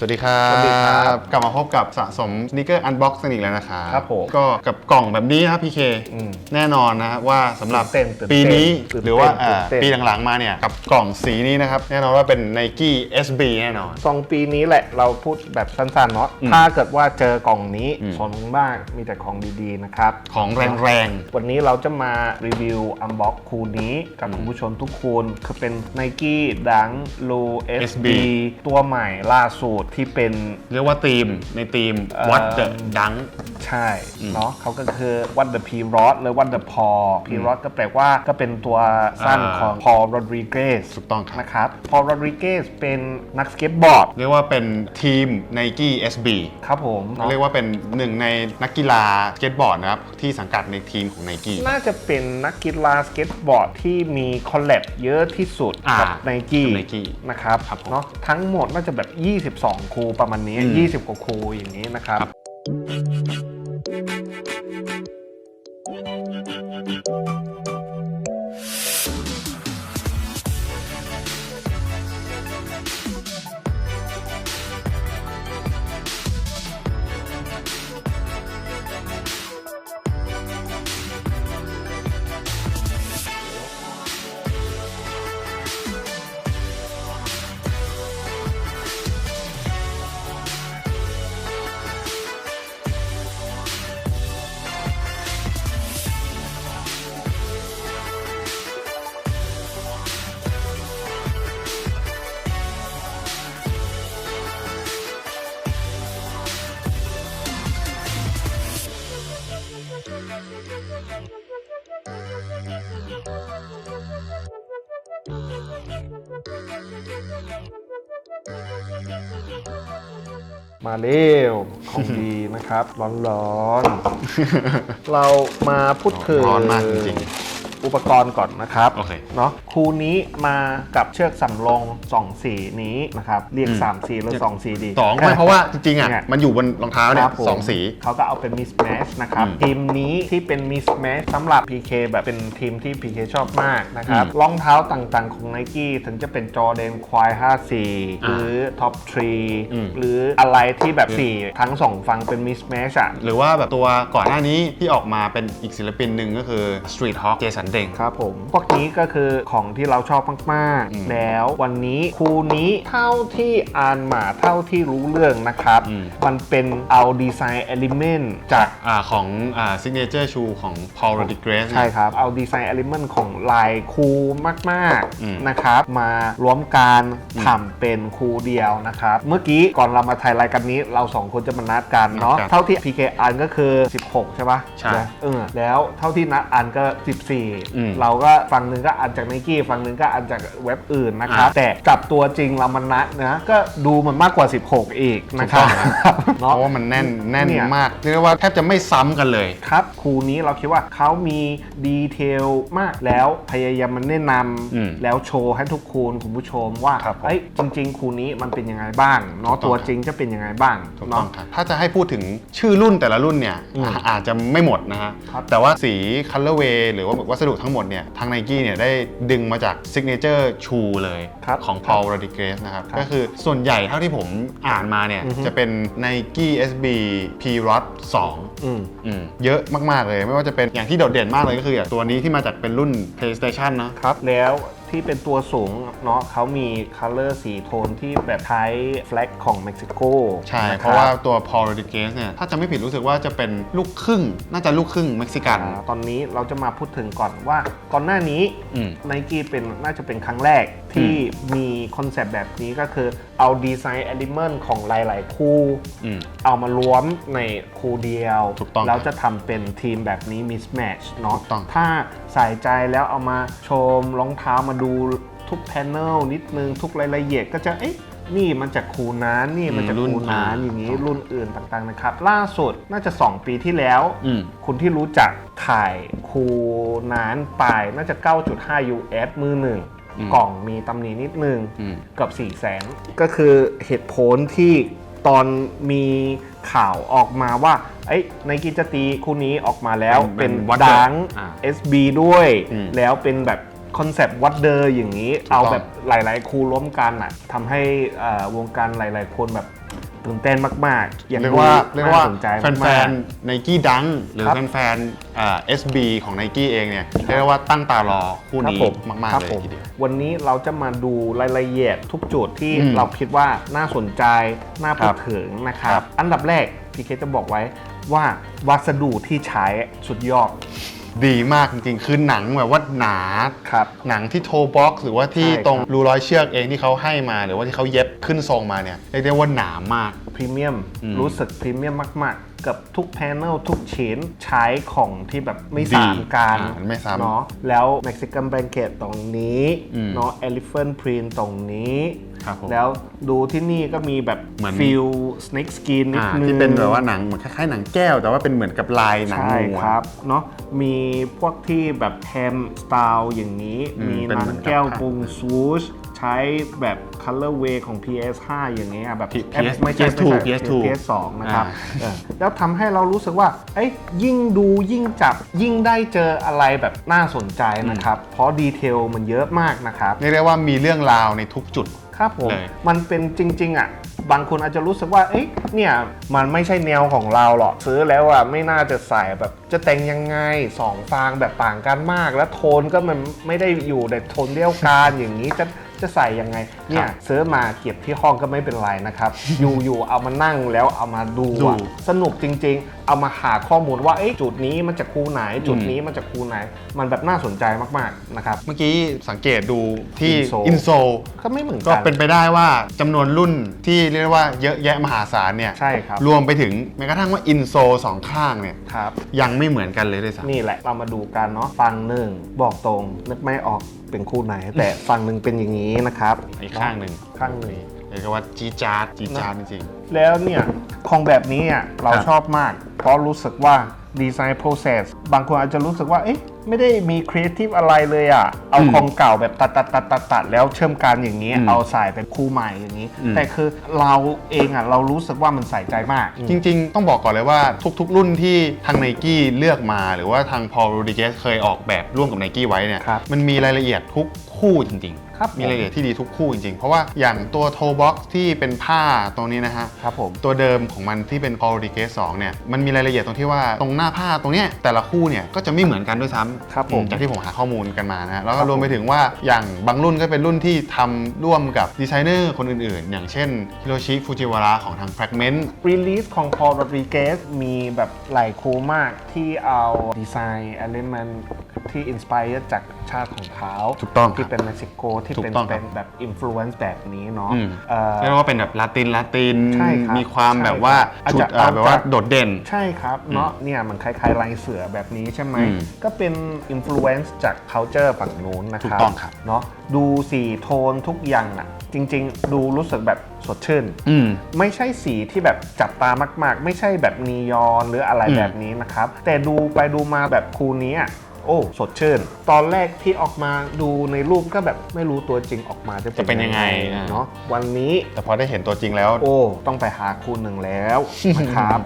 สวัสดีครับ สวัสดีครับกลับมาพบกับสะสมสนิเกอร์อันบ็อกซ์กันอีกแล้วนะครับครับผมก็กับกล่องแบบนี้นะครับพี่เคอืมแน่นอนนะครับว่าสำหรับตื่นเต้นปีนี้ตื่นเต้นหรือว่าตื่นอ่าเต้นปีหลังๆมาเนี่ยกับกล่องสีนี้นะครับแน่นอนว่าเป็น Nike SB แน่นอนสองปีนี้แหละเราพูดแบบสั้นๆเนาะอืมถ้าเกิดว่าเจอกล่องนี้อืมของบ้างมีแต่ของดีๆนะครับของแรงวันนี้เราจะมารีวิวอัมบ็อกคูนี้กับคุณผู้ชมทุกคนคือเป็น Nike Dunk Low SB ตัวใหม่ล่าสุดที่เป็นๆเรียกว่าทีมในทีมเอ่อ What the Dunk ใช่เนาะเขาก็คือ What the P Rod หรือ What the Paul P Rod ก็แปลว่าก็เป็นตัวสั้นอ่าของ Paul Rodriguez ถูกต้องครับนะครับ Paul Rodriguez เป็นนักสเก็ตบอร์ด เรียกว่าเป็นทีม Nike SB ครับผมเนาะเรียกว่าเป็นหนึ่งในนักกีฬาสเก็ตบอร์ดนะครับที่สังกัดในทีมของ Nike น่าจะเป็นนักกีฬาสเก็ตบอร์ดที่มีคอลแลบเยอะที่สุดอ่ากับไนกี้กับ Nike นะครับครับผมเนาะทั้งหมดน่าจะแบบ 22คูประมาณนี้ อืม20 กว่าคูอย่างนี้นะครับ ครับ มาเร็วของดีนะครับ ร้อนๆ เรามาพูดถึงร้อนมากจริง อุปกรณ์ก่อนนะครับโอเค เนาะคูนี้มากับเชือกสำรองสองสีนี้นะครับเรียกอืม สามสีหรือสองสีดี สองไม่เพราะว่าจริงๆอะเนี่ย มันอยู่บนรองเท้าเนี่คยรับผมสองสี เขาก็เอาเป็นมิสแมชนะครับ อืมทีมนี้ที่เป็นมิสแมชสำหรับ PK แบบเป็นทีมที่ PK ชอบมากนะครับ อืมรองเท้าต่างๆของ Nike ถึงจะเป็นจอแดนควาย54หรือท็อปทรีอืม หรืออะไรที่แบบ 4 ทั้งสองฝั่งเป็นมิสแมชอะ หรือว่าแบบตัวก่อนหน้านี้ที่ออกมาเป็นอีกศิลปินหนึ่งก็คือ Street Hawk เจสันเด้งครับผม พวกนี้ก็คือของที่เราชอบมากอืมๆ แล้ววันนี้ครูนี้เท่าที่อ่านมาเท่าที่รู้เรื่องนะครับ อืม มันเป็นเอาดีไซน์เอลิเมนต์จาก อ่าของอ่า signature shoe ของ Paul Rodriguez ใช่ครับ เอาดีไซน์เอลิเมนต์ของลายคูมากอืม ๆนะครับ มารวมการทำเป็นคูเดียวนะครับ เมื่อกี้ก่อนเรามาถ่ายรายการนี้เราสองคนจะมานัดกันเนาะนัดกันเท่าที่ PK อันก็คือ 16 ใช่ปะใช่ เออ แล้วเท่าที่นัดอันก็อืม14เราก็ฝั่งหนึ่งก็อันจากไนกี้ฝั่งหนึ่งก็อันจากเว็บอื่นนะครับอ่าแต่กับตัวจริงเรามันนัดนะก็ดูมันมากกว่า 16 อีกนะครับถูกต้องครับเพเนาะราะว่ามันแน่นแน่นเนี่ยมากเรียกได้ว่าแทบจะไม่ซ้ำกันเลยครับครูนี้เราคิดว่าเขามีดีเทลมากแล้วพยายามมันแนะนอืมำแล้วโชว์ให้ทุกคนคุณผู้ชมว่าครับผมเอ้ยจริง ๆ ครูนี้มันเป็นยังไงบ้างเนาะถูกต้องตัวจริงจะเป็นยังไงบ้างถูกต้องเนาะครับถ้าจะให้พูดถึงชื่อรุ่นแต่ละรุ่นเนี่ยอืมอ่าอาจจะไม่หมดนะฮะครับแต่ว่าสี colorway หรือว่าวัสดุทั้งหมดเนี่ยทาง Nike เนี่ยได้ดึงมาจาก signature shoe เลยครับของ Paul Rodriguez นะครับครับก็คือส่วนใหญ่เท่าที่ผมอ่านมาเนี่ยอือฮึจะเป็น Nike SB P Rod 2อืมอืมเยอะมาก ๆ เลย ไม่ว่าจะเป็นอย่างที่โดดเด่นมากเลยก็คืออย่างตัวนี้ที่มาจากเป็นรุ่น PlayStation เนอะครับแล้ว ที่เป็นตัวสูงเนาะเขามีคัลเลอร์สีโทนที่แบบไทยแฟลกของเม็กซิโกใช่นคบเพราะว่าตัว Paul Rodriguez เนี่ย ถ้าจะไม่ผิดรู้สึกว่าจะเป็นลูกครึ่ง น่าจะลูกครึ่งเม็กซิกันอ่าตอนนี้เราจะมาพูดถึงก่อนว่าก่อนหน้านี้อืมไนกี้เป็นน่าจะเป็นครั้งแรก ที่มีคอนเซปต์แบบนี้ก็คือเอาดีไซน์เอลิเมนต์ของหลาย ๆ คู่ อืม เอามารวมในคู่เดียวถูกต้องแล้วจะทำเป็นทีมแบบนี้มิสแมชเนาะถูกต้อง ถ้าใส่ใจแล้วเอามาชมรองเท้ามาดูทุกแพนเนลนิดนึง ทุกรายละเอียดก็จะเอ๊ะนี่มันจากคูนั้นนี่มันจากรุ่นคูนั้นอ่าอย่างนี้รุ่นอื่นต่างๆนะครับ ล่าสุดน่าจะ 2 ปีที่แล้ว อืม คุณที่รู้จักขายคูนานไปน่าจะ 9.5 US มือหนึ่งอืม กล่องมีตำหนินิดนึงอืมเกับ4 0 0แสนก็คือเหตุผลที่ตอนมีข่าวออกมาว่าไอ้ไนกิจะตีคู่นี้ออกมาแล้วเป็เป็นนวัดดังอ่า SB ด้วยอืมแล้วเป็นแบบคอนเซปต์วัดเดอร์อย่างนี้ถูกต้องเอาแบบหลาย ๆ คู่ร่วมกันอะทำให้เอ่อวงการหลาย ๆ คนแบบ ตื่นเต้นมากๆอย่างเรียกว่าดูเรียกว่าน่สนใจแฟมากนๆไนกี้ดังหรือครับแฟนๆอ่า SB ของไนกี้เองเนี่ยเรียกได้ว่าตั้งตารอคู่ครับนี้ผมมากคๆรับเลยผมทีเดียว วันนี้เราจะมาดูรายละเอียดทุกจุดที่อืมเราคิดว่าน่าสนใจ น่าพูครัดบถึงนะครัครับ บ อันดับแรกพี่เคจะบอกไว้ว่าวัสดุที่ใช้สุดยอด ดีมากจริงๆ คือหนังแบบว่าหนา ครับ หนังที่โทบ็อกซ์หรือว่าที่ใช่ครับ ตรงรูร้อยเชือกเองที่เขาให้มา หรือว่าที่เขาเย็บขึ้นทรงมาเนี่ยเรียกได้ว่าหนามาก พรีเมียมอืมรู้สึกพรีเมียมมาก ๆ กับทุกแพนเนลทุกชิ้นใช้ของที่แบบไม่ดีสามกันอ่าไม่ซ้ำเนาะแล้ว Mexican Blanket ตรงนี้อืม เนาะ Elephant Print ตรงนี้ ครับผมแล้วดูที่นี่ก็มีแบบเหมือน ฟิล snake skin นิดอ่านึง ที่เป็นแบบว่าหนังเหมือนคล้ายๆหนังแก้ว แต่ว่าเป็นเหมือนกับลายหนังใช่งูอะครับเนาะมีพวกที่แบบแฮมสไตล์อย่างนี้ อืมมีเป็นนัเหมืงอนกับแก้วผ้าปรุงซูชใช้แบบ colorway ของ PS5 อย่างเงี้ยแบบ P- เอ้ย PS ไม่ใช่ PS2 ไม่ใช่ PS2 PS2 นะครับอ่า เออแล้วทำให้เรารู้สึกว่าเอ้ยยิ่งดูยิ่งจับยิ่งได้เจออะไรแบบน่าสนใจนะครับ เพราะดีเทลมันเยอะมากนะครับ เรียกได้ว่ามีเรื่องราวในทุกจุด ครับผม เลยมันเป็นจริง ๆ อะ บางคนอาจจะรู้สึกว่า เอ้ยเนี่ยมันไม่ใช่แนวของเราหรอกซื้อแล้วอะไม่น่าจะใส่แบบจะแต่งยังไงสองฟางแบบต่างกันมาก แล้วโทนก็มันไม่ได้อยู่ในโทนเดียวกันอย่างนี้จะจะใส่ยังไงเนี่ยซื้อมาเก็บที่ห้องก็ไม่เป็นไรนะครับ อยู่อยู่เอามานั่งแล้วเอามาดูดู อะสนุกจริง ๆ เอามาหาข้อมูลว่าเอ้ยจุดนี้มันจะคูไหน จุดอืมนี้มันจะคูไหน มันแบบน่าสนใจมากๆนะครับ เมื่อกี้สังเกตดูที่ Inso อินโซก็ไม่เหมือนก็กัน เป็นไปได้ว่าจำนวนรุ่นที่เรียกได้ว่าเยอะแยะมหาศาลเนี่ยใช่ครับ รวมไปถึงแม้กระทั่งว่าอินโซสองข้างเนี่ยครับ ยังไม่เหมือนกันเลยด้วยซ้ำ นี่แหละเรามาดูกันเนาะฝั่งหนึ่งบอกตรงนึกไม่ออกเป็นคู่ไหน แต่ฝั่งหนึ่งเป็นอย่างนี้นะครับอีกข้างหนึ่ง ข้างหนึ่ง เรียกได้ว่าจีดจาร์ดจีดจาร์ดจริง แล้วเนี่ยของแบบนี้อะเราครับชอบมาก เพราะรู้สึกว่าดีไซน์ process บางคนอาจจะรู้สึกว่าเอ๊ะไม่ได้มีครีเอทีฟอะไรเลยอะ เอาอืมของเก่าแบบตัดตัดตัดตัดตัดแล้วเชื่อมกันอย่างนี้อืมเอาใส่เป็นคู่ใหม่อย่างนี้อืมแต่คือเราเองอะเรารู้สึกว่ามันใส่ใจมาก จริง ๆ ต้องบอกก่อนเลยว่าทุกๆ รุ่นที่ทางไนกี้เลือกมา หรือว่าทางพอลโรดิเกสเคยออกแบบร่วมกับไนกี้ไว้เนี่ยครับมันมีรายละเอียดทุกคู่จริง ครับมีรายละเอียดที่ดีทุกคู่จริงๆ เพราะว่าอย่างตัวโทบ็อกซ์ที่เป็นผ้าตรงนี้นะฮะครับผมตัวเดิมของมันที่เป็น Paul r o d r i g u e z 2เนี่ยมันมีรายละเอียดตรงที่ว่าตรงหน้าผ้าตรงเนี้ยแต่ละคู่เนี่ยก็จะไม่เหมือนกันด้วยซ้ำครับผมจากที่ผมหาข้อมูลกันมานะฮะแล้วคก็รับรวมไปถึงว่าอย่างบางรุ่นก็เป็นรุ่นที่ทำร่วมกับดีไซเนอร์คนอื่นๆ อย่างเช่นฮิโรชิฟูจิวาระของทาง Fragment รีลีสของ Paul Rodriguez มีแบบหลายคูมากที่เอาดีไซน์เอลิเมน ที่อินสปายจากชาติของเขาถูกต้องครับที่เป็นเม็กซิโกที่ถูกเป็นต้องครับ เป็นแบบอิ f ฟลูเอนซ์แบบนี้เนาะอืมเอ่อ เรียกว่าเป็นแบบลาตินลาตินใช่ครับมีความใช่แบบว่าอาจจุดจะเอ่อเอาแบบว่าจาก โดดเด่น ใช่ครับเนาะเนี่ยมันคล้ายๆลายเสือแบบนี้ใช่ไหม อืมก็เป็นอิ f ฟลูเอนซ์จาก culture ฝั่งนู้นนะคถูรักต้องครับเนาะดูสีโทนทุกอย่างน่ะจริง ๆ ดูรู้สึกแบบสดชื่น อืม ไม่ใช่สีที่แบบจับตามาก ๆ ไม่ใช่แบบนียอนหรืออะไรอืม แบบนี้นะครับ แต่ดูไปดูมาแบบคูนี้อะ โอ้ สดชื่น ตอนแรกที่ออกมาดูในรูปก็แบบไม่รู้ตัวจริงออกมาจะจะเป็นยังไงอ่าเนาะวันนี้ แต่พอได้เห็นตัวจริงแล้ว โอ้ต้องไปหาคูณหนึ่งแล้วนะครับ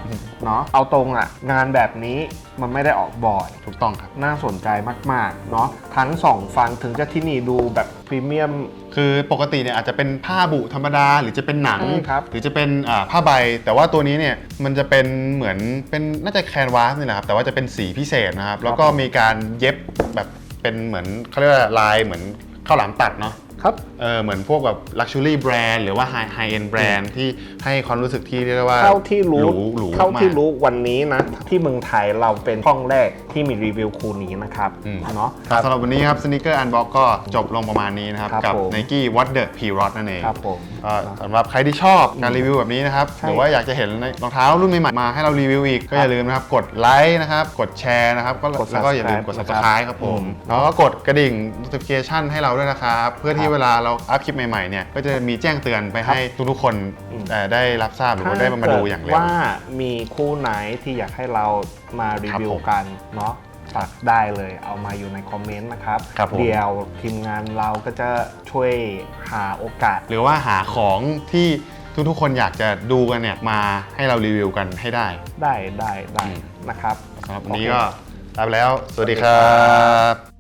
เนาะเอาตรงอะงานแบบนี้มันไม่ได้ออกบ่อยถูกต้องครับ น่าสนใจมาก ๆ เนาะทั้งสองฟังถึงจะที่นี่ดูแบบพรีเมียม คือปกติเนี่ยอาจจะเป็นผ้าบุธรรมดาหรือจะเป็นหนังใช่ครับ หรือจะเป็นอ่าผ้าใบ แต่ว่าตัวนี้เนี่ยมันจะเป็นเหมือนเป็นน่าจะแคนวาสนี่แหละครับแต่ว่าจะเป็นสีพิเศษนะครับ แล้วก็มีการเย็บแบบเป็นเหมือนเขาเรียกว่าลายเหมือนข้าวหลามตัดเนาะ ครับเออเหมือนพวกแบบ Luxury Brand หรือว่า High High End Brand ที่ให้ความรู้สึกที่เรียกได้ว่าเท่าที่รู้หรูหรูเท่าที่มกรู้วันนี้นะ ที่เมืองไทยเราเป็นห้องแรกที่มีรีวิวคูนี้นะครับอืม เนาะ ครับสำหรับวันนี้ครับ Sneaker Unbox ก็จบลงประมาณนี้นะครับ ครับกับ ผม Nike What the P Rod นั่นเองครับผมก็สำหรับใครที่ชอบการรีวิวแบบนี้นะครับ ใช่หรือว่าอยากจะเห็นรองเท้ารุ่นใหม่ๆมาให้เรารีวิวอีก ก็อย่าลืมนะครับ กดไลค์นะครับ กดแชร์นะครับก็กดแล้วก็อย่าลืมกด subscribe subscribe ครับผมอืมแล้วก็กดกระดิ่ง notification ให้เราด้วยนะครับ เพื่อที่ครับเวลาเราอัพคลิปใหม่ๆเนี่ยก็จะมีแจ้งเตือนไปให้ทุกๆคนอืมเอ่อได้รับทราบหรือว่าได้มาดูอย่างเร็ว ว่ามีคู่ไหนที่อยากให้เรามารีวิวครับผมกันเนาะตัดได้เลยเอามาอยู่ในคอมเมนต์นะครับ ครับผม เดี๋ยวทีมงานเราก็จะช่วยหาโอกาส หรือว่าหาของที่ทุกๆ คนอยากจะดูกันเนี่ยมาให้เรารีวิวกันให้ได้ได้ได้ได้อืมนะครับ สำหรับวันนี้โอเคก็ลาไปแล้ว สวัสดีครับ